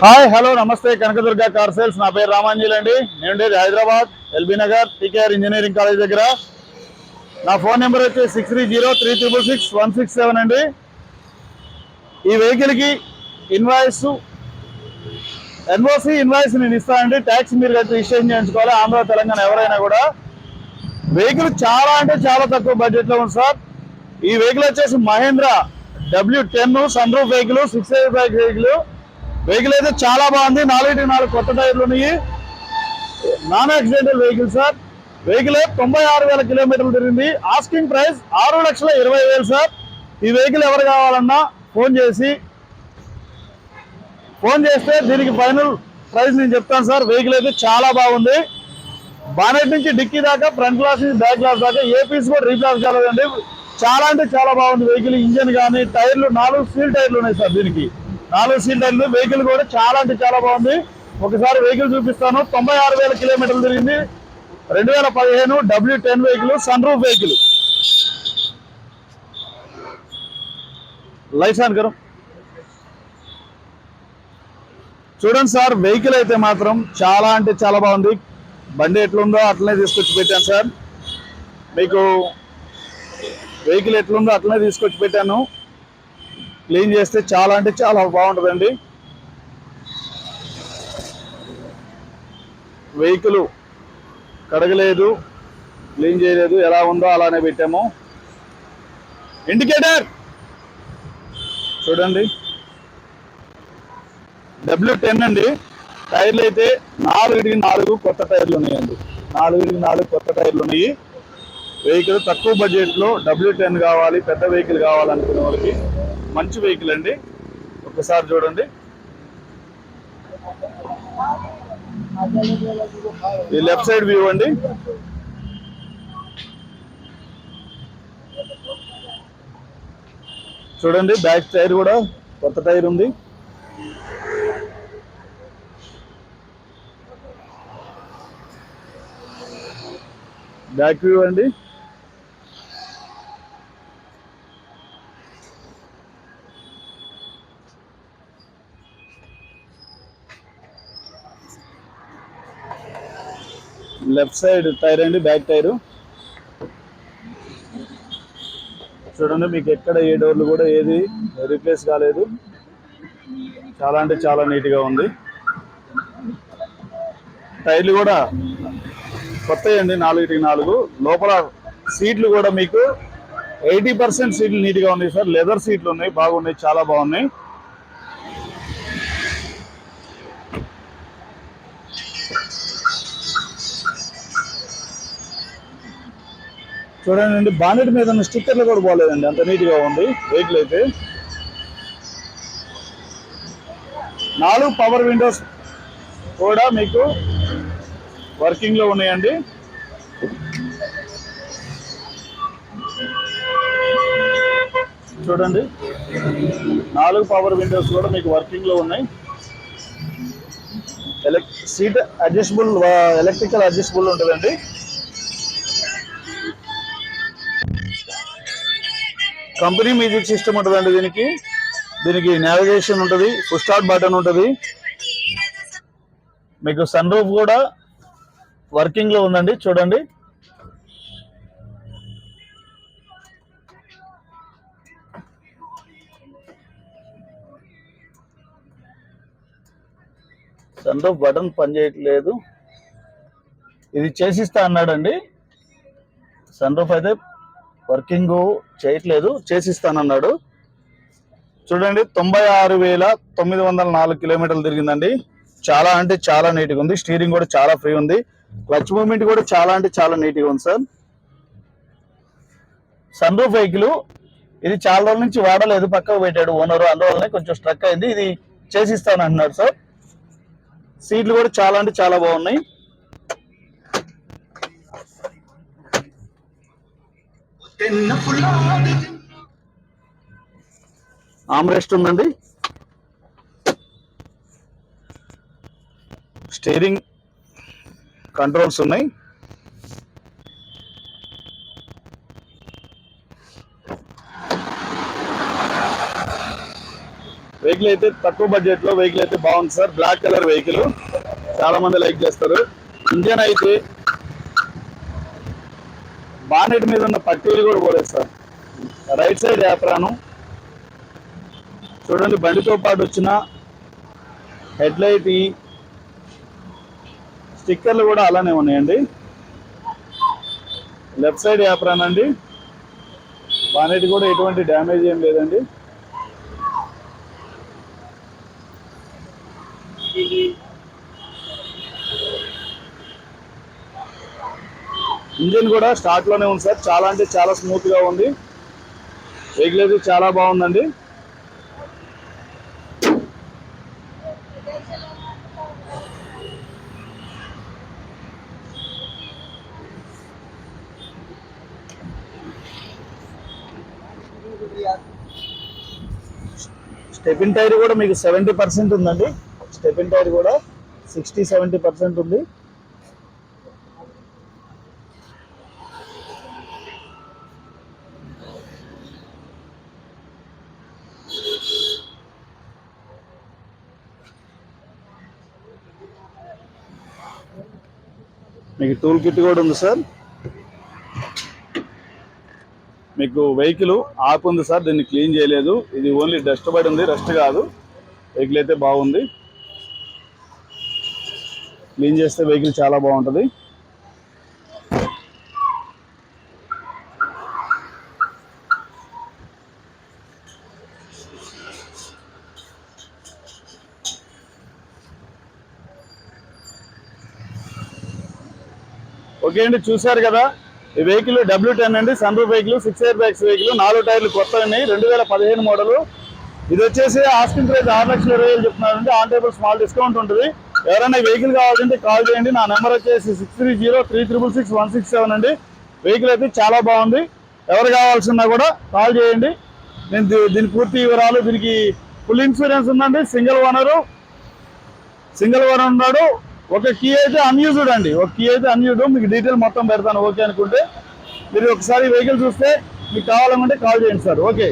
Hi hello నమస్తే Kanakadurga car sales. నా పేరు రామాంజీలు అండి. నేను ఉండేది Hyderabad LB Nagar TKR engineering college దగ్గర. నా ఫోన్ నెంబర్ వచ్చి six three zero three triple six one six seven అండి. ఈ వెహికల్కి ఇన్వాయిస్ ఎన్ఓసి ఇన్వాయిస్ నేను ఇస్తానండి ట్యాక్స్ మీరు అయితే రిజిస్ట్రేషన్ చేయించుకోవాలి? ఆంధ్ర తెలంగాణ ఎవరైనా కూడా. వెహికల్ చాలా అంటే చాలా తక్కువ బడ్జెట్లో ఉంది సార్. ఈ వెహికల్ వచ్చేసి Mahindra W ten sun roof vehicle six eight back vehicle vehicle అయితే చాలా బాగుంది. నాలుగు నాలుగు కొత్త టైర్లు ఉన్నాయి. Non accidental vehicle sir vehicle తొంభై ఆరు వేల కిలోమీటర్లు తిరిగింది. ఆస్కింగ్ ప్రైస్ ఆరు లక్షల ఇరవై వేలు సార్ ఈ వెహికల్ ఎవరు కావాలన్నా ఫోన్ చేసి ఫోన్ చేస్తే దీనికి ఫైనల్ ప్రైస్ నేను చెప్తాను సార్ వెహికల్ అయితే చాలా బాగుంది. బానెట్ నుంచి డిక్కీ దాకా ఫ్రంట్ గ్లాస్ నుంచి బ్యాక్ గ్లాస్ దాకా ఏ పీస్ కూడా రీప్లాస్ కాలేదండి. చాలా అంటే చాలా బాగుంది. వెహికల్ ఇంజన్ కానీ టైర్లు నాలుగు సీల్ టైర్లు ఉన్నాయి సార్ దీనికి. నాలుగు సీల్ టైర్లు వెహికల్ కూడా చాలా అంటే చాలా బాగుంది. ఒకసారి వెహికల్ చూపిస్తాను. తొంభై ఆరు వేల కిలోమీటర్లు తిరిగింది. రెండు వేల పదిహేను W ten vehicle sun roof vehicle lights on కరం చూడండి సార్ వెహికల్ అయితే మాత్రం చాలా అంటే చాలా బాగుంది. బండి ఎట్లుందో అట్లనే తీసుకొచ్చి పెట్టాను సార్. మీకు వెహికల్ ఎట్లుందో అట్లనే తీసుకొచ్చి పెట్టాను. క్లీన్ చేస్తే చాలా అంటే చాలా బాగుంటుందండి. వెహికల్ కడగలేదు క్లీన్ చేయలేదు ఎలా ఉందో అలానే పెట్టాము. ఇండికేటర్! చూడండి. డబ్ల్యూ టెన్ అండి. టైర్లు అయితే నాలుగుకి నాలుగు కొత్త టైర్లు ఉన్నాయండి. నాలుగుకి నాలుగు కొత్త టైర్లు ఉన్నాయి. వెహికల్ తక్కువ బడ్జెట్లో డబ్ల్యూ టెన్ కావాలి పెద్ద వెహికల్ కావాలనుకునే వాళ్ళకి మంచి వెహికల్ అండి. ఒకసారి చూడండి. ఈ లెఫ్ట్ సైడ్ వ్యూ అండి. చూడండి బ్యాక్ టైర్ కూడా కొత్త టైర్ ఉంది. బ్యాక్ వ్యూ అండి. లెఫ్ట్ సైడ్ టైర్ అండి బ్యాక్ టైరు. చూడండి మీకు ఎక్కడ ఏ డోర్లు కూడా ఏది రీప్లేస్ కాలేదు. చాలా అంటే చాలా నీట్గా ఉంది. టైర్లు కూడా కొత్తవి అండి నాలుగుకి నాలుగు. లోపల సీట్లు కూడా మీకు ఎయిటీ పర్సెంట్ సీట్లు నీట్గా ఉన్నాయి సార్. లెదర్ సీట్లు ఉన్నాయి బాగున్నాయి చాలా బాగున్నాయి. చూడండి బానెట్ మీద ఉన్న స్టిక్కర్లు కూడా బాగాలేదండి అంత నీట్గా ఉంది. వెహికల్ అయితే. నాలుగు పవర్ విండోస్ కూడా మీకు వర్కింగ్లో ఉన్నాయండి. చూడండి నాలుగు పవర్ విండోస్ కూడా మీకు వర్కింగ్లో ఉన్నాయి. ఎలక్ సీట్ అడ్జస్టబుల్ ఎలక్ట్రికల్ అడ్జస్టబుల్ ఉంటుందండి. కంపెనీ మ్యూజిక్ సిస్టమ్ ఉంటుందండి దీనికి. దీనికి నావిగేషన్ ఉంటుంది ఫుల్ స్టార్ట్ బటన్ ఉంటుంది. మీకు సన్ రూఫ్ కూడా వర్కింగ్లో ఉందండి చూడండి. సన్ రూఫ్ బటన్ పనిచేయట్లేదు. ఇది చేసిస్తా అన్నాడండి. సన్ రూఫ్ అయితే వర్కింగ్ చేయట్లేదు చేసిస్తానన్నాడు. చూడండి తొంభై ఆరు వేల తొమ్మిది వందల నాలుగు కిలోమీటర్లు తిరిగిందండి. చాలా అంటే చాలా నీట్గా ఉంది. స్టీరింగ్ కూడా చాలా ఫ్రీ ఉంది. క్లచ్ మూమెంట్ కూడా చాలా అంటే చాలా నీట్గా ఉంది సార్. సన్ రూఫ్ వెహికల్ ఇది చాలా రోజుల నుంచి వాడలేదు పక్కకు పెట్టాడు ఓనర్. అందువల్లనే కొంచెం స్ట్రక్ అయింది. ఇది చేసిస్తాను అంటున్నాడు సార్. సీట్లు కూడా చాలా అంటే చాలా బాగున్నాయి. ఆమ్రెస్ట్ ఉందండి? స్టీరింగ్ కంట్రోల్స్ ఉన్నాయి. వెహికల్ అయితే తక్కువ బడ్జెట్లో వెహికల్ అయితే బాగుంది సార్ బ్లాక్ కలర్ వెహికల్ చాలా మంది లైక్ చేస్తారు. ఇంజన్ అయితే బానెట్ మీద ఉన్న పట్టీలు కూడా పోలేదు సార్. Right side యాప్రాను. చూడండి బండితో పాటు వచ్చిన హెడ్లైట్ ఈ స్టిక్కర్లు కూడా అలానే ఉన్నాయండి. లెఫ్ట్ సైడ్ యాప్రాన్ అండి బానెట్ కూడా ఎటువంటి డ్యామేజ్ ఏం లేదండి. ఇంజిన్ కూడా స్టార్ట్లోనే ఉంది సార్. చాలా అంటే చాలా స్మూత్గా ఉంది. వెహికల్ చాలా బాగుందండి. స్టెపిన్ టైర్ కూడా మీకు సెవెంటీ పర్సెంట్ ఉందండి. స్టెపిన్ టైర్ కూడా సిక్స్టీ సెవెంటీ పర్సెంట్ ఉంది. మీకు టూల్ కిట్ కూడా ఉంది సార్. మీకు వెహికల్ ఆపు ఉంది సార్ దీన్ని క్లీన్ చేయలేదు. ఇది ఓన్లీ డస్ట్ పడి ఉంది డస్ట్ కాదు. వెహికల్ అయితే బాగుంది. క్లీన్ చేస్తే వెహికల్ చాలా బాగుంటుంది. ఓకే అండి చూశారు కదా? ఈ వెహికల్ డబ్ల్యూ టెన్ అండి sun roof vehicle six air bags vehicle నాలుగు టైర్లు కొత్త ఉన్నాయి రెండు వేల పదిహేను మోడల్ ఇది వచ్చేసి ఆస్కింగ్ ప్రైస్ ఆరు లక్షల ఇరవై వేలు చెప్తున్నారండి. ఆన్ టేబుల్ స్మాల్ డిస్కౌంట్ ఉంటుంది. ఎవరైనా వెహికల్ కావాలంటే కాల్ చేయండి. నా నెంబర్ వచ్చేసి six three zero three triple six one six seven అండి. వెహికల్ అయితే చాలా బాగుంది. ఎవరు కావాల్సిందా కూడా కాల్ చేయండి. నేను దీని పూర్తి వివరాలు దీనికి ఫుల్ ఇన్సూరెన్స్ ఉందండి. సింగిల్ ఓనరు సింగిల్ ఓనర్ ఉన్నాడు. ఒక కీ అయితే అన్యూజ్డ్ అండి. ఒక కీ అయితే అన్యూజ్డ్ మీకు డీటెయిల్ మొత్తం పెడతాను ఓకే అనుకుంటే. మీరు ఒకసారి వెహికల్ చూస్తే మీకు కావాలనుకుంటే కాల్ చేయండి సార్. ఓకే